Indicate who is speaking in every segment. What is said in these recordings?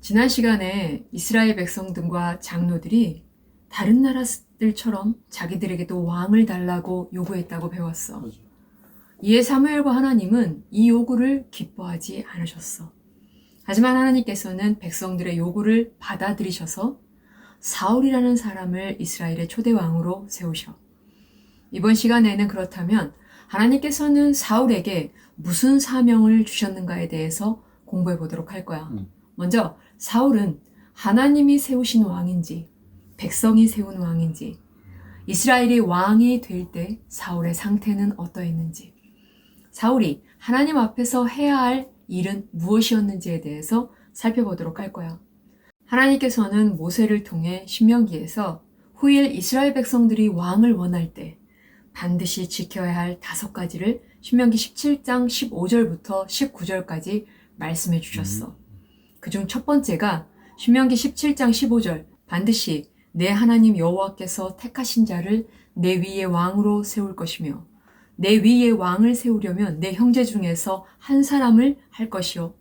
Speaker 1: 지난 시간에 이스라엘 백성들과 장로들이 다른 나라들처럼 자기들에게도 왕을 달라고 요구했다고 배웠어. 이에 사무엘과 하나님은 이 요구를 기뻐하지 않으셨어. 하지만 하나님께서는 백성들의 요구를 받아들이셔서 사울이라는 사람을 이스라엘의 초대 왕으로 세우셔. 이번 시간에는 그렇다면 하나님께서는 사울에게 무슨 사명을 주셨는가에 대해서 공부해 보도록 할 거야.
Speaker 2: 음.
Speaker 1: 먼저 사울은 하나님이 세우신 왕인지 백성이 세운 왕인지 이스라엘이 왕이 될 때 사울의 상태는 어떠했는지 사울이 하나님 앞에서 해야 할 일은 무엇이었는지에 대해서 살펴보도록 할 거야. 하나님께서는 모세를 통해 신명기에서 후일 이스라엘 백성들이 왕을 원할 때 반드시 지켜야 할 다섯 가지를 신명기 17장 15절부터 19절까지 말씀해 주셨어. 그중 첫 번째가 신명기 17장 15절 반드시 내 하나님 여호와께서 택하신 자를 내 위에 왕으로 세울 것이며 내 위에 왕을 세우려면 내 형제 중에서 한 사람을 할 것이요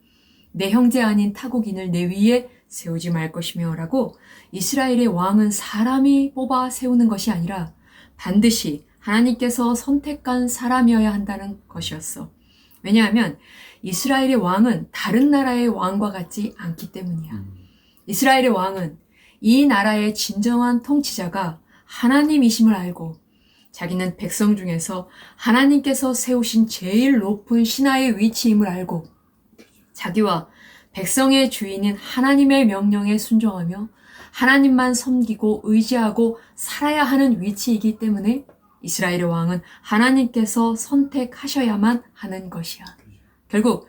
Speaker 1: 내 형제 아닌 타국인을 내 위에 세우지 말 것이며 라고 이스라엘의 왕은 사람이 뽑아 세우는 것이 아니라 반드시 하나님께서 선택한 사람이어야 한다는 것이었어. 왜냐하면 이스라엘의 왕은 다른 나라의 왕과 같지 않기 때문이야.
Speaker 2: 음.
Speaker 1: 이스라엘의 왕은 이 나라의 진정한 통치자가 하나님이심을 알고 자기는 백성 중에서 하나님께서 세우신 제일 높은 신하의 위치임을 알고 자기와 백성의 주인인 하나님의 명령에 순종하며 하나님만 섬기고 의지하고 살아야 하는 위치이기 때문에 이스라엘의 왕은 하나님께서 선택하셔야만 하는 것이야. 결국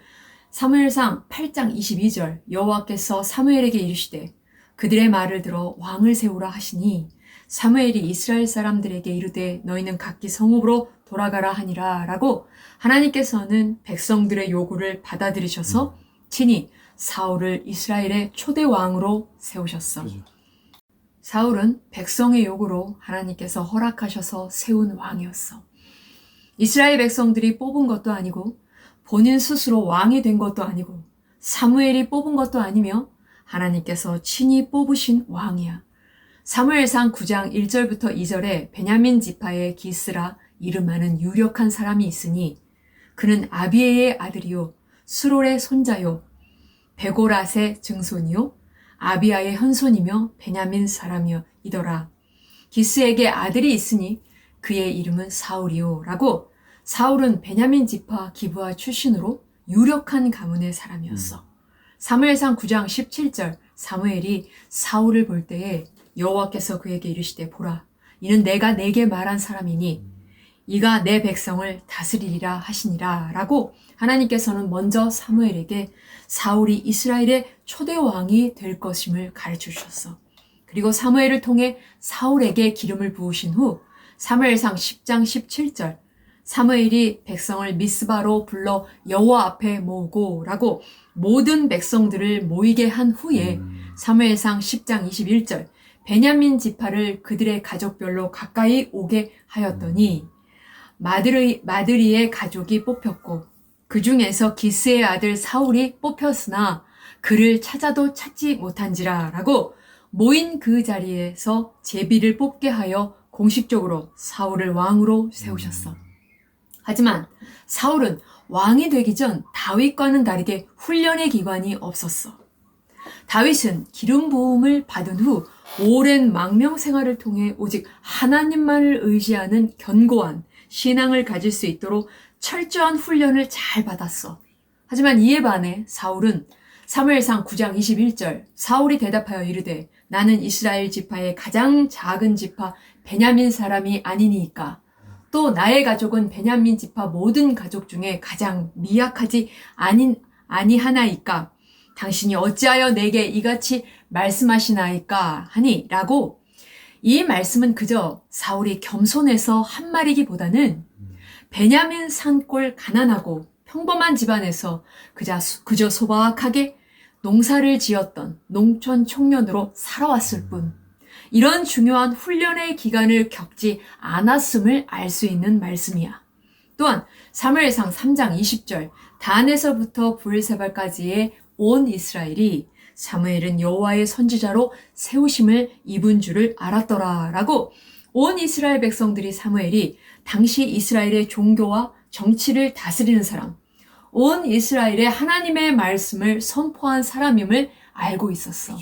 Speaker 1: 사무엘상 8장 22절 여호와께서 사무엘에게 이르시되 그들의 말을 들어 왕을 세우라 하시니 사무엘이 이스라엘 사람들에게 이르되 너희는 각기 성읍으로 돌아가라 하니라 라고 하나님께서는 백성들의 요구를 받아들이셔서 친히 사울을 이스라엘의 초대 왕으로 세우셨어.
Speaker 2: 그죠.
Speaker 1: 사울은 백성의 요구로 하나님께서 허락하셔서 세운 왕이었어. 이스라엘 백성들이 뽑은 것도 아니고 본인 스스로 왕이 된 것도 아니고 사무엘이 뽑은 것도 아니며 하나님께서 친히 뽑으신 왕이야. 사무엘상 9장 1절부터 2절에 베냐민 지파의 기스라 이름하는 유력한 사람이 있으니 그는 아비에의 아들이요 수롤의 손자요 베고랏의 증손이요 아비아의 현손이며 베냐민 사람이더라. 기스에게 아들이 있으니 그의 이름은 사울이요. 라고 사울은 베냐민 지파 기브아 출신으로 유력한 가문의 사람이었어. 사무엘상 9장 17절 사무엘이 사울을 볼 때에 여호와께서 그에게 이르시되 보라 이는 내가 내게 말한 사람이니 이가 내 백성을 다스리리라 하시니라 라고 하나님께서는 먼저 사무엘에게 사울이 이스라엘의 초대 왕이 될 것임을 가르쳐 주셨어. 그리고 사무엘을 통해 사울에게 기름을 부으신 후 사무엘상 10장 17절 사무엘이 백성을 미스바로 불러 여호와 앞에 모으고 라고 모든 백성들을 모이게 한 후에
Speaker 2: 음.
Speaker 1: 사무엘상 10장 21절 베냐민 지파를 그들의 가족별로 가까이 오게 하였더니 마드리, 마드리의 가족이 뽑혔고 그 중에서 기스의 아들 사울이 뽑혔으나 그를 찾아도 찾지 못한지라 라고 모인 그 자리에서 제비를 뽑게 하여 공식적으로 사울을 왕으로 세우셨어. 하지만 사울은 왕이 되기 전 다윗과는 다르게 훈련의 기관이 없었어. 다윗은 기름 부음을 받은 후 오랜 망명 생활을 통해 오직 하나님만을 의지하는 견고한 신앙을 가질 수 있도록 철저한 훈련을 잘 받았어. 하지만 이에 반해 사울은 사무엘상 9장 21절 사울이 대답하여 이르되 나는 이스라엘 지파의 가장 작은 지파 베냐민 사람이 아니니까. 또 나의 가족은 베냐민 지파 모든 가족 중에 가장 미약하지 아닌 아니 하나이까. 당신이 어찌하여 내게 이같이 말씀하시나이까 하니? 라고 이 말씀은 그저 사울이 겸손해서 한 말이기보다는 베냐민 산골 가난하고 평범한 집안에서 그저, 소박하게 농사를 지었던 농촌 청년으로 살아왔을 뿐 이런 중요한 훈련의 기간을 겪지 않았음을 알 수 있는 말씀이야. 또한 사무엘상 3장 20절 단에서부터 부엘세발까지의 온 이스라엘이 사무엘은 여호와의 선지자로 세우심을 입은 줄을 알았더라라고 온 이스라엘 백성들이 사무엘이 당시 이스라엘의 종교와 정치를 다스리는 사람, 온 이스라엘의 하나님의 말씀을 선포한 사람임을 알고 있었어.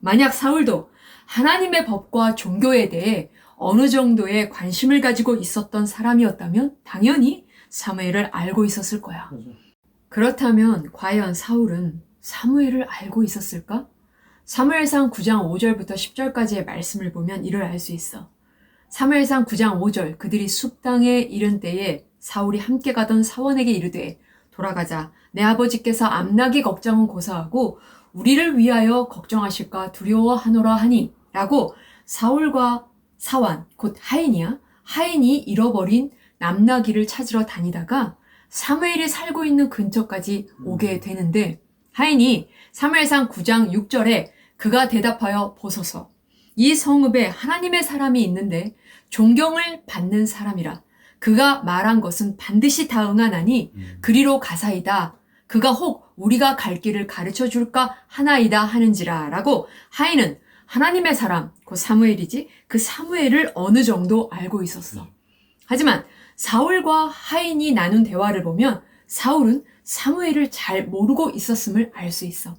Speaker 1: 만약 사울도 하나님의 법과 종교에 대해 어느 정도의 관심을 가지고 있었던 사람이었다면 당연히 사무엘을 알고 있었을 거야. 그렇다면 과연 사울은 사무엘을 알고 있었을까? 사무엘상 9장 5절부터 10절까지의 말씀을 보면 이를 알 수 있어. 사무엘상 9장 5절 그들이 숲당에 이른 때에 사울이 함께 가던 사원에게 이르되 돌아가자 내 아버지께서 암나기 걱정은 고사하고 우리를 위하여 걱정하실까 두려워하노라 하니 라고 사울과 사완 곧 하인이야 하인이 잃어버린 남나기를 찾으러 다니다가 사무엘이 살고 있는 근처까지 오게 되는데 하인이 사무엘상 9장 6절에 그가 대답하여 보소서. 이 성읍에 하나님의 사람이 있는데 존경을 받는 사람이라. 그가 말한 것은 반드시 다 응하나니 그리로 가사이다. 그가 혹 우리가 갈 길을 가르쳐 줄까 하나이다 하는지라 라고 하인은 하나님의 사람 그 사무엘이지 그 사무엘을 어느 정도 알고 있었어. 하지만 사울과 하인이 나눈 대화를 보면 사울은 사무엘을 잘 모르고 있었음을 알 수 있어.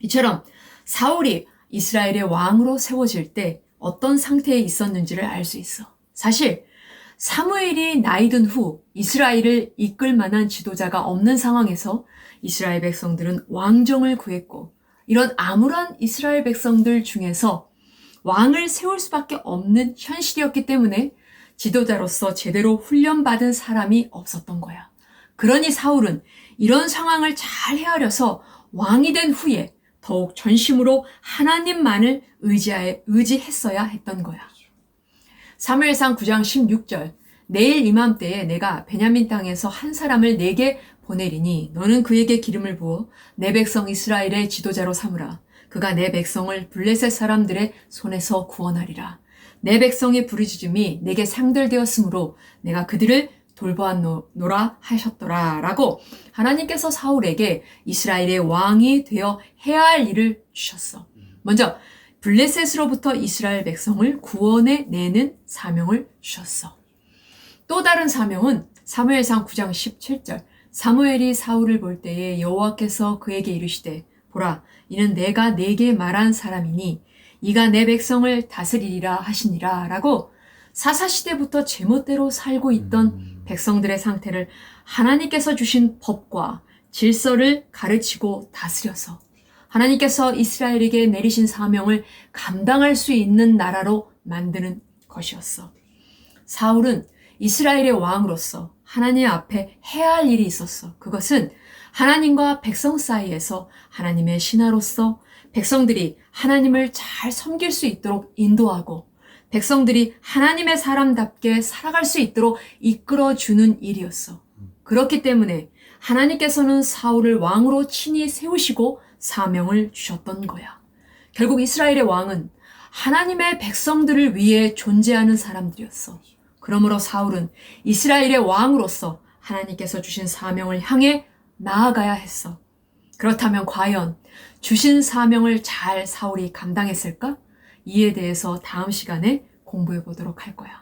Speaker 1: 이처럼 사울이 이스라엘의 왕으로 세워질 때 어떤 상태에 있었는지를 알 수 있어. 사실 사무엘이 나이 든 후 이스라엘을 이끌 만한 지도자가 없는 상황에서 이스라엘 백성들은 왕정을 구했고 이런 암울한 이스라엘 백성들 중에서 왕을 세울 수밖에 없는 현실이었기 때문에 지도자로서 제대로 훈련받은 사람이 없었던 거야. 그러니 사울은 이런 상황을 잘 헤아려서 왕이 된 후에 더욱 전심으로 하나님만을 의지하에, 의지했어야 했던 거야. 사무엘상 9장 16절 내일 이맘때에 내가 베냐민 땅에서 한 사람을 내게 보내리니 너는 그에게 기름을 부어 내 백성 이스라엘의 지도자로 삼으라. 그가 내 백성을 블레셋 사람들의 손에서 구원하리라. 내 백성의 부르짖음이 내게 상들되었으므로 내가 그들을 돌보았노라 하셨더라 라고 하나님께서 사울에게 이스라엘의 왕이 되어 해야 할 일을 주셨어. 먼저 블레셋으로부터 이스라엘 백성을 구원해 내는 사명을 주셨어. 또 다른 사명은 사무엘상 9장 17절 사무엘이 사울을 볼 때에 여호와께서 그에게 이르시되 보라 이는 내가 내게 말한 사람이니 이가 내 백성을 다스리리라 하시니라 라고 사사시대부터 제멋대로 살고 있던 백성들의 상태를 하나님께서 주신 법과 질서를 가르치고 다스려서 하나님께서 이스라엘에게 내리신 사명을 감당할 수 있는 나라로 만드는 것이었어. 사울은 이스라엘의 왕으로서 하나님 앞에 해야 할 일이 있었어. 그것은 하나님과 백성 사이에서 하나님의 신하로서 백성들이 하나님을 잘 섬길 수 있도록 인도하고 백성들이 하나님의 사람답게 살아갈 수 있도록 이끌어 주는 일이었어. 그렇기 때문에 하나님께서는 사울을 왕으로 친히 세우시고 사명을 주셨던 거야. 결국 이스라엘의 왕은 하나님의 백성들을 위해 존재하는 사람들이었어. 그러므로 사울은 이스라엘의 왕으로서 하나님께서 주신 사명을 향해 나아가야 했어. 그렇다면 과연 주신 사명을 잘 사울이 감당했을까? 이에 대해서 다음 시간에 공부해 보도록 할 거야.